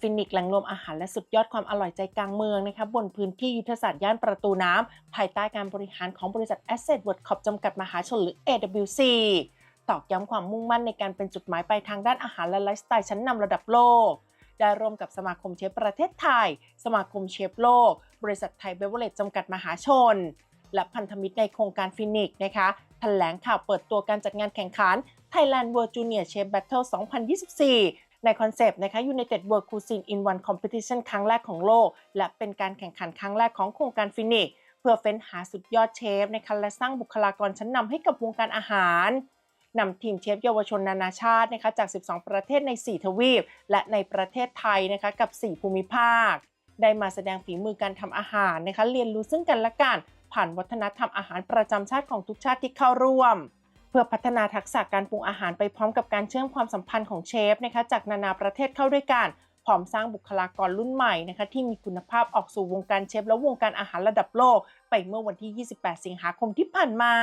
ฟินิกซ์แหล่งรวมอาหารและสุดยอดความอร่อยใจกลางเมืองนะคะบนพื้นที่ยุทธศาสตร์ย่านประตูน้ำ ภายใต้การบริหารของบริษัท Asset w o r d Corp จำกัดมหาชนหรือ AWC ตอกย้ำความมุ่งมั่นในการเป็นจุดหมายปลายทางด้านอาหารและไลฟ์สไตล์ชั้นนำระดับโลก ได้ร่วมกับสมาคมเชฟประเทศไทย สมาคมเชฟโลก บริษัทไทยเบเวอร์เลจจำกัดมหาชน และพันธมิตรในโครงการฟินิกนะคะแถลงข่าวเปิดตัวการจัดงานแข่งขัน Thailand World Junior Chef Battle 2024 ในคอนเซปต์นะคะ United World Cuisine in One Competition ครั้งแรกของโลก และเป็นการแข่งขันครั้งแรกของโครงการฟินิกเพื่อเฟ้นหาสุดยอดเชฟนะคะและสร้างบุคลากรชั้นนำให้กับวงการอาหารนำทีมเชฟเยาวชนนานาชาตินะคะจาก 12 ประเทศใน 4 ทวีป และในประเทศไทยนะคะกับ 4 ภูมิภาค ได้มาแสดงฝีมือการทำอาหารนะคะเรียนรู้ซึ่งกันและกันผ่านวัฒนธรรมอาหารประจำชาติของทุกชาติที่เข้าร่วม เพื่อพัฒนาทักษะการปรุงอาหารไปพร้อมกับการเชื่อมความสัมพันธ์ของเชฟนะคะจากนานาประเทศเข้าด้วยกันพร้อมสร้างบุคลากรรุ่นใหม่นะคะที่มีคุณภาพออกสู่วงการเชฟและวงการอาหารระดับโลก ไปเมื่อวันที่ 28 สิงหาคมที่ผ่านมา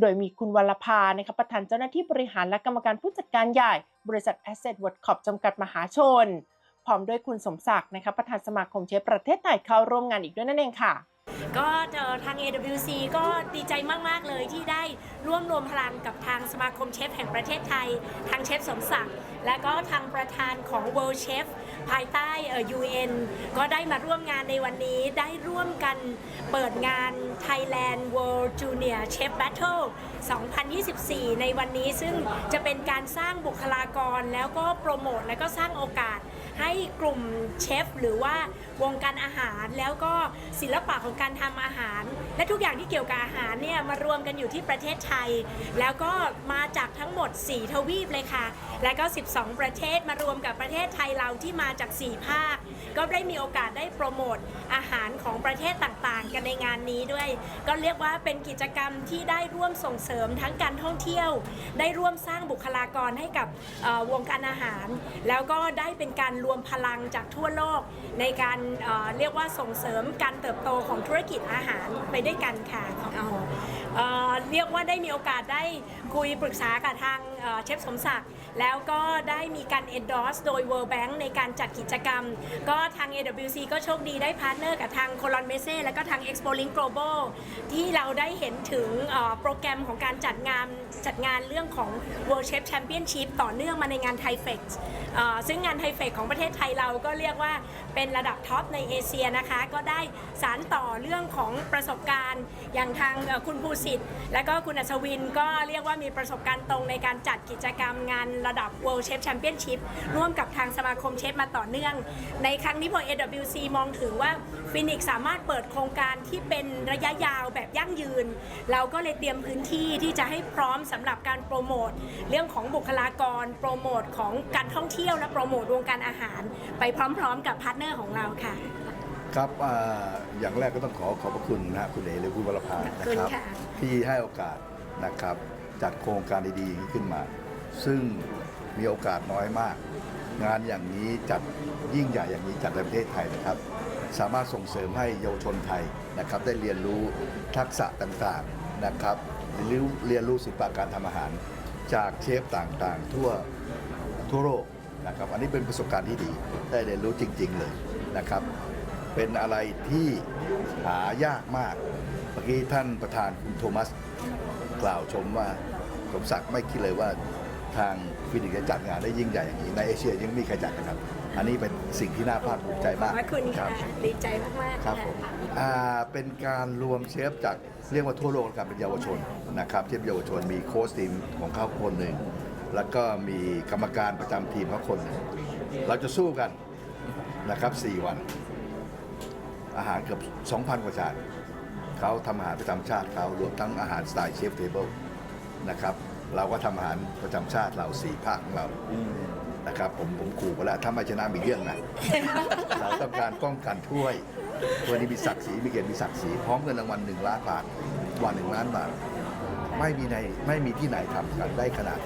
โดยมีคุณวรภานะคะประธานเจ้าหน้าที่บริหารและกรรมการผู้จัดการใหญ่ บริษัท Asset w o r d c o p จำกัดมหาชน พร้อมด้วยคุณสมศักดิ์นะคะประธานสมาคมเชฟประเทศไทยเข้าร่วมงานอีกด้วยนั่นเองค่ะ ก็ทาง AWC ก็ดีใจมาก ๆ เลยที่ได้ร่วมรวมพลังกับทางสมาคมเชฟแห่งประเทศไทย ทางเชฟสมศักดิ์และก็ทางประธานของ World Chef ภายใต้เอ่อ UN ก็ได้มาร่วมงานในวันนี้ได้ร่วมกันเปิดงาน Thailand World Junior Chef Battle 2024 ในวันนี้ซึ่งจะเป็นการสร้างบุคลากรแล้วก็โปรโมทและก็สร้างโอกาส ให้กลุ่มเชฟหรือว่าวงการอาหารแล้วก็ศิลปะของการทำอาหาร และทุกอย่างที่เกี่ยวกับอาหารเนี่ยมารวมกันอยู่ที่ประเทศไทย แล้วก็มาจากทั้งหมด 4 ทวีปเลยค่ะ และก็ 12 ประเทศมารวมกับประเทศไทยเราที่มาจาก 4 ภาค ก็ได้มีโอกาสได้โปรโมทอาหารของประเทศต่างๆ กันในงานนี้ด้วย ก็เรียกว่าเป็นกิจกรรมที่ได้ร่วมส่งเสริมทั้งการท่องเที่ยว ได้ร่วมสร้างบุคลากรให้กับวงการอาหาร แล้วก็ได้เป็นการรวมพลังจากทั่วโลก ในการเรียกว่าส่งเสริมการเติบโตของธุรกิจอาหารไปด้วยกันค่ะ เรียกว่าได้มีโอกาสได้คุยปรึกษากับทางเชฟสมศักดิ์ แล้วก็ได้มีการ endorse โดย World Bank ในการจัดกิจกรรม ก็ทาง AWC ก็โชคดีได้พาร์ทเนอร์กับทาง c o l o n m e s e และก็ทาง Expo Link Global ที่เราได้เห็นถึงโปรแกรมของการจัดงานจัดงานเรื่องของ World Chef Championship ต่อเนื่องมาในงาน Thai Fest เอ่อซึ่งงาน Thai Fest ของประเทศไทยเราก็เรียกว่าเป็นระดับท็อปในเอเชียนะคะ ก็ได้สารต่อเรื่องของประสบการณ์ อย่างทางคุณภูสิทธิ์และก็คุณอัศวินก็เรียกว่ามีประสบการณ์ตรงในการจัดกิจกรรมงานระดับ World Chef Championship ร่วมกับทางสมาคมเชฟมาต่อเนื่อง ในครั้งนี้พอ AWC มองถึงว่าฟินิกสามารถเปิดโครงการที่เป็นระยะยาวแบบยั่งยืน เราก็เลยเตรียมพื้นที่ที่จะให้พร้อมสำหรับการโปรโมท เรื่องของบุคลากร โปรโมทของการท่องเที่ยวและโปรโมทวงการอาหาร ไปพร้อมๆ กับพาร์ทเนอร์ของเราค่ะ ครับอ่าอย่างแรกก็ต้องขอขอบพระคุณนะฮะคุณเอหรือคุณวรภาขอบนะคุณครับ ค่ะ ที่ให้โอกาสนะครับ จัดโครงการดีๆอย่างนี้ขึ้นมา ซึ่งมีโอกาสน้อยมาก งานอย่างนี้จัดยิ่งใหญ่อย่างนี้จัดในประเทศไทยนะครับ สามารถส่งเสริมให้เยาวชนไทยนะครับ ได้เรียนรู้ทักษะต่างๆนะครับเรียนรู้เรียนรู้ศิลปะการทำอาหาร จากเชฟต่างๆ ทั่ว ทั่วโลกนะครับอันนี้เป็นประสบการณ์ที่ดีได้เรียนรู้จริง ๆ เลยนะครับ เป็นอะไรที่หายากมาก เมื่อกี้ท่านประธานคุณโทมัสกล่าวชมว่าสมศักดิ์ไม่คิดเลยว่าทางฟินิกส์จะจัดงานได้ยิ่งใหญ่อย่างนี้ในเอเชียยังไม่มีใครจัดนะครับ อันนี้เป็นสิ่งที่น่าภาคภูมิใจขอมาบกพระคุณคค่ะรับ ดีใจมากๆครับค่ะผมอ่าเป็นการรวมเชฟจากเรียกว่าทั่วโลกกันเป็นเยาวชนนะครับเชฟเยาวชนมีโค้ชทีมของเขาคนหนึ่ง แล้วก็มีกรรมการประจำทีมเขาคนหนึ่งเราจะสู้กันนะครับ 4 วัน อาหารเกือบ 2,000 กว่าจานเขาทำอาหารประจำชาติเขารวมทั้งอาหารสไตล์เชฟเทเบิลนะครับเราก็ทำอาหารประจำชาติเราสี่ภาคของเรานะครับผมผมขู่ไปแล้วถ้าไม่ชนะมีเรื่องนะ เราต้องการป้องกันถ้วยถ้วยนี้มีศักดิ์ศรีมีเกียรติมีศักดิ์ศรีพร้อมเงินรางวัลหนึ่งล้านบาทวันหนึ่งล้านบาท ไม่มีในไม่มีที่ไหนทำกันได้ขนาด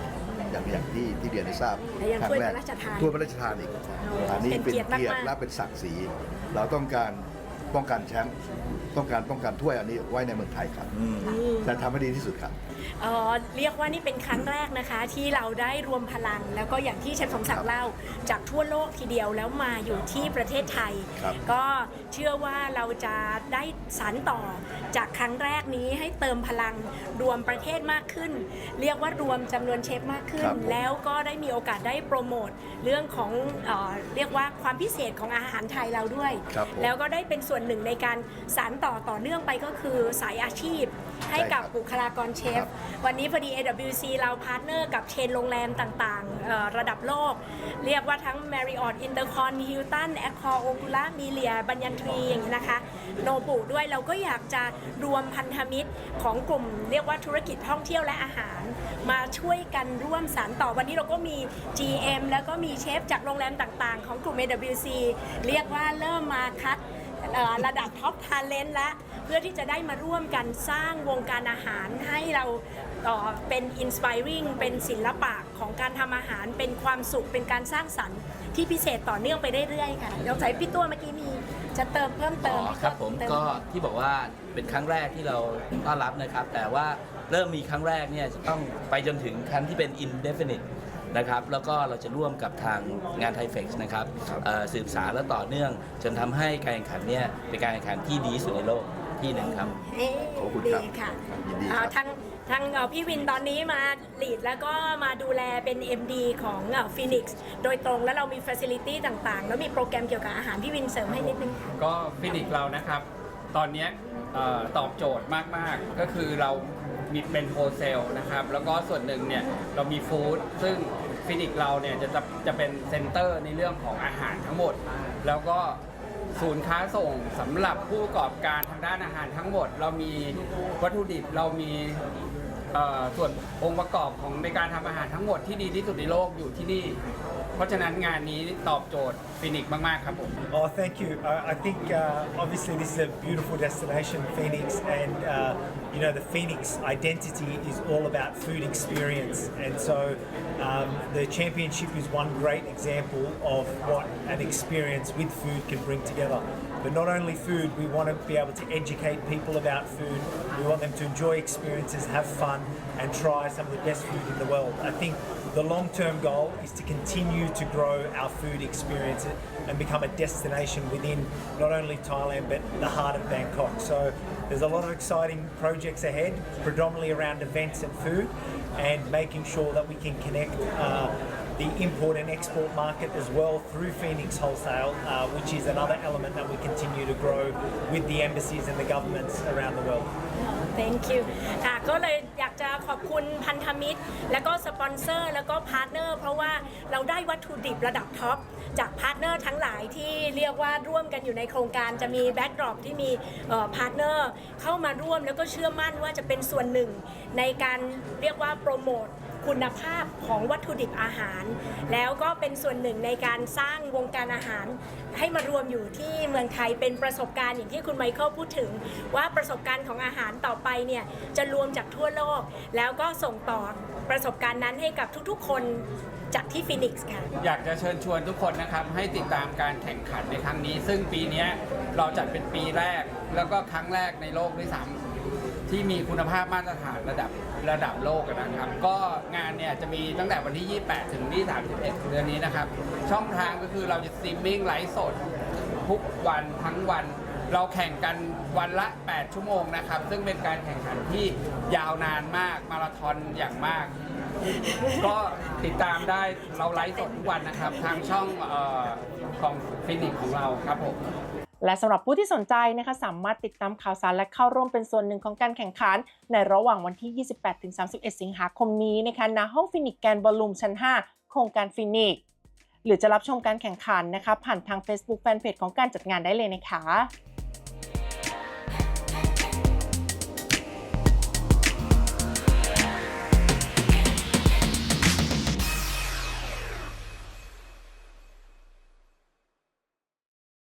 อย่างอย่างที่ที่เรียนให้ทราบและยังครั้ถ้วยงแรพกระราชทานถ้วยพระราชทานอีกโอ้อันนี้เป็นเป็นเกียรติมากๆเกียรติและเป็นศักดิ์ศรีเราต้องการ ป้องกันแชมป์ต้องการป้องกันถ้วยอันนี้ไว้ในเมืองไทยครับจะทำให้ดีที่สุดครับเอ่อเรียกว่านี่เป็นครั้งแรกนะคะ ที่เราได้รวมพลัง แล้วก็อย่างที่เชฟสมศักดิ์เล่า จากทั่วโลกทีเดียวแล้วมาอยู่ที่ประเทศไทย ครับก็เชื่อว่าเราจะได้สานต่อจากครั้งแรกนี้ให้เติมพลังรวมประเทศมากขึ้น เรียกว่ารวมจำนวนเชฟมากขึ้น ครับผม แล้วก็ได้มีโอกาสได้โปรโมทเรื่องของเออเรียกว่าความพิเศษของอาหารไทยเราด้วย ครับผม แล้วก็ได้เป็นส่วนหนึ่งในการสานต่อต่อเนื่องไปก็คือสายอาชีพ ให้กับใช่ครับบุคลากรเชฟครับวันนี้พอดี AWC เราพาร์ทเนอร์กับเชนโรงแรมต่างๆเอ่อระดับโลก เรียกว่าทั้ง Marriott Intercon Hilton Accor Okula m i l i a บัญญันทรีอย่างนี้นะคะ โนบุด้วยเราก็อยากจะรวมพันธมิตรของกลุ่ม เรียกว่าธุรกิจท่องเที่ยวและอาหาร มาช่วยกันร่วมสานต่อวันนี้เราก็มี GM แล้วก็มีเชฟจากโรงแรมต่างๆ ของกลุ่ม AWC เรียกว่าเริ่มมาคัด เอ่อระดับท็อปทาเลนต์และเพื่อที่จะได้มาร่วมกันสร้างวงการอาหารให้เราเอ่อเป็นอินส i r ริงเป็นศิลปะของการทำอาหารเป็นความสุขเป็นการสร้างสรรค์ที่พิเศษต่อเนื่องไปเรื่อยๆค่ะเดี๋ยวใส่พี่ตัวเมื่อกี้มีจะเติมเพิ่มเติมอ๋อพี่คตัวรับผมเติ ก็ที่บอกว่าเป็นครั้งแรกที่เราต้อนรับนะครับ แต่ว่าเริ่มมีครั้งแรกเนี่ยจะต้องไปจนถึงครั้งที่เป็น indefinite นะครับ แล้วก็เราจะร่วมกับทางงานไทเฟกซ์นะครับเอ่อสืบสารและต่อเนื่อง จนทำให้การแข่งขันเนี่ยเป็นการแข่งขันที่ดีที่สุดในโลกที่หนึ่งครับเอ๊ะขอบคุณดีครับค่ะยินดีครับอ่าทางทางเอ่อพี่วินตอนนี้มาลีดแล้วก็มาดูแลเป็น MD ของฟินิกซ์โดยตรงแล้วเรามี Facility ต่างๆ แล้วมีโปรแกรมเกี่ยวกับอาหารพี่วินเสริมให้นิดนึงค่ะก็ฟินิกเรานะครับ ตอนเนี้ยเอ่อตอบโจทย์มากๆ ก็คือเรา มีเป็นโฮเซลนะครับ แล้วก็ส่วนหนึ่งเนี่ยเรามีฟู้ดซึ่งฟินิกเราเนี่ยจะจะจะเป็นเซ็นเตอร์ในเรื่องของอาหารทั้งหมด แล้วก็ศูนย์ค้าส่งสำหรับผู้ประกอบการทางด้านอาหารทั้งหมด เรามีวัตถุดิบเรามีเอ่อส่วนองค์ประกอบของในการทำอาหารทั้งหมดที่ดีที่สุดในโลกอยู่ที่นี่ เพราะฉะนั้นงานนี้ตอบโจทย์ฟินิกมาก ๆ ครับผม Oh, thank you. Uh, I think uh, obviously this is a beautiful destination, Phoenix, and uh, you know the Phoenix identity is all about food experience, and so um, the championship is one great example of what an experience with food can bring together. But not only food, we want to be able to educate people about food. We want them to enjoy experiences, have fun, and try some of the best food in the world. I think the long term goal is to continue to grow our food experience and become a destination within not only Thailand but the heart of Bangkok. So there's a lot of exciting projects ahead, predominantly around events and food, and making sure that we can connect. Uh, the import and export market as well through Phoenix Wholesale, uh, which is another element that we continue to grow with the embassies and the governments around the world. thank you ค่ะก็เลยอยาก จะขอบคุณพันธมิตร และก็สปอนเซอร์ แล้วก็พาร์ทเนอร์ เพราะว่าเราได้วัตถุดิบระดับท็อปจากพาร์ทเนอร์ทั้งหลายที่เรียกว่าร่วมกันอยู่ในโครงการจะมีแบ็กดรอปที่มีพาร์ทเนอร์เข้ามาร่วมแล้วก็เชื่อมั่นว่าจะเป็นส่วนหนึ่งในการเรียกว่าโปรโมท คุณภาพของวัตถุดิบอาหาร แล้วก็เป็นส่วนหนึ่งในการสร้างวงการอาหาร ให้มารวมอยู่ที่เมืองไทยเป็นประสบการณ์อย่างที่คุณไมเคิลพูดถึง ว่าประสบการณ์ของอาหารต่อไปเนี่ยจะรวมจากทั่วโลก แล้วก็ส่งต่อประสบการณ์นั้นให้กับทุกๆ คนจากที่ฟินิกส์ค่ะ อยากจะเชิญชวนทุกคนนะครับให้ติดตามการแข่งขันในครั้งนี้ ซึ่งปีนี้เราจัดเป็นปีแรก แล้วก็ครั้งแรกในโลกด้วยซ้ำที่มีคุณภาพมาตรฐานระดับระดับโลกนะครับ ก็งานเนี่ยจะมีตั้งแต่วันที่ 28 ถึงที่31เดือนนี้นะครับ ช่องทางก็คือเราจะสตรีมมิ่งไลฟ์สดทุกวันทั้งวันเราแข่งกันวันละ 8 ชั่วโมงนะครับ ซึ่งเป็นการแข่งขันที่ยาวนานมาก มาราธอนอย่างมาก ก็ติดตามได้เราไลฟ์สดทุกวันนะครับ ทางช่องของฟินิกของเราครับผม และสำหรับผู้ที่สนใจนะคะสามารถติดตามข่าวสารและเข้าร่วมเป็นส่วนหนึ่งของการแข่งขัน ในระหว่างวันที่ 28-31 สิงหาคมนี้นะคะณห้องฟินิกแกนบอลลูมชั้น 5 โครงการฟินิกหรือจะรับชมการแข่งขันนะคะผ่านทาง Facebook Fanpage ของการจัดงานได้เลยนะคะ